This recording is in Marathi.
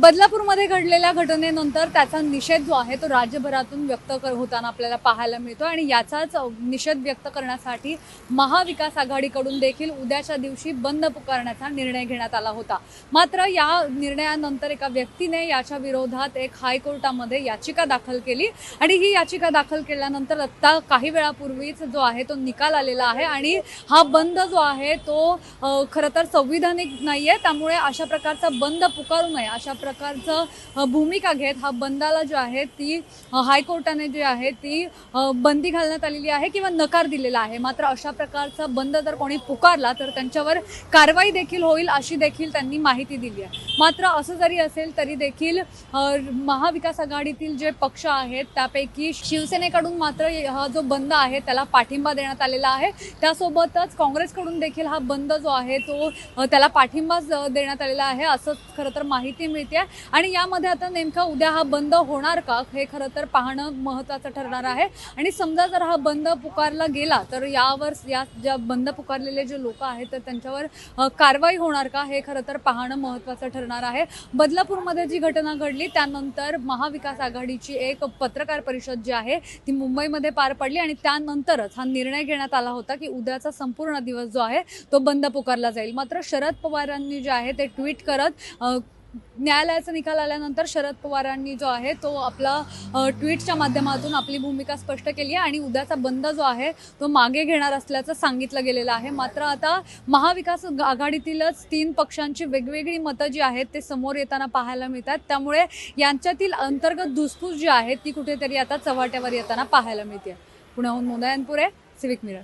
बदलापूरमध्ये घडलेल्या घटनेनंतर त्याचा निषेध जो आहे तो राज्यभरातून व्यक्त कर होताना आपल्याला पाहायला मिळतो आणि याचाच निषेध व्यक्त करण्यासाठी महाविकास आघाडीकडून देखील उद्याच्या दिवशी बंद पुकारण्याचा निर्णय घेण्यात आला होता. मात्र या निर्णयानंतर एका व्यक्तीने याच्या विरोधात एक हायकोर्टामध्ये याचिका दाखल केली आणि ही याचिका दाखल केल्यानंतर आत्ता काही वेळापूर्वीच जो आहे तो निकाल आलेला आहे आणि हा बंद जो आहे तो खरं तर संविधानिक नाही आहे त्यामुळे अशा प्रकारचा बंद पुकारू नये अशा प्रकारचं भूमिका घेत हा बंदाला जो आहे ती हायकोर्टाने जी आहे ती बंदी घालण्यात आलेली आहे किंवा नकार दिलेला आहे. मात्र अशा प्रकारचा बंद जर कोणी पुकारला तर त्यांच्यावर कारवाई देखील होईल अशी देखील त्यांनी माहिती दिली आहे. मात्र असं जरी असेल तरी देखील महाविकास आघाडीतील जे पक्ष आहेत त्यापैकी शिवसेनेकडून मात्र हा जो बंद आहे त्याला पाठिंबा देण्यात आलेला आहे. त्यासोबतच काँग्रेसकडून देखील हा बंद जो आहे तो त्याला पाठिंबा देण्यात आलेला आहे. असं खरं तर माहिती मिळते. आणि यामध्ये आता नेमका उद्या हा बंद होणार का हे खरं तर पाहणं महत्त्वाचं ठरणार आहे. आणि समजा जर हा बंद पुकारला गेला तर यावर या ज्या बंद पुकारलेले जे लोक आहेत तर त्यांच्यावर कारवाई होणार का हे खरं तर पाहणं महत्त्वाचं ठरणार आहे. बदलापूरमध्ये जी घटना घडली त्यानंतर महाविकास आघाडीची एक पत्रकार परिषद जी आहे ती मुंबईमध्ये पार पडली. आणि त्यानंतरच हा निर्णय घेण्यात आला होता की उद्याचा संपूर्ण दिवस जो आहे तो बंद पुकारला जाईल. मात्र शरद पवारांनी जे आहे ते ट्विट करत न्यायालयाचा निकाल आल्यानंतर शरद पवारांनी जो आहे तो आपला ट्विटच्या माध्यमातून आपली भूमिका स्पष्ट केली आहे आणि उद्याचा बंद जो आहे तो मागे घेणार असल्याचं सांगितलं गेलेलं आहे. मात्र आता महाविकास आघाडीतीलच तीन पक्षांची वेगवेगळी मतं जी आहेत ते समोर येताना पाहायला मिळतात. त्यामुळे यांच्यातील अंतर्गत धुसफूस जी आहे ती कुठेतरी आता चव्हाट्यावर येताना पाहायला मिळते. पुण्याहून मोदयनपुरे सिविक मिरर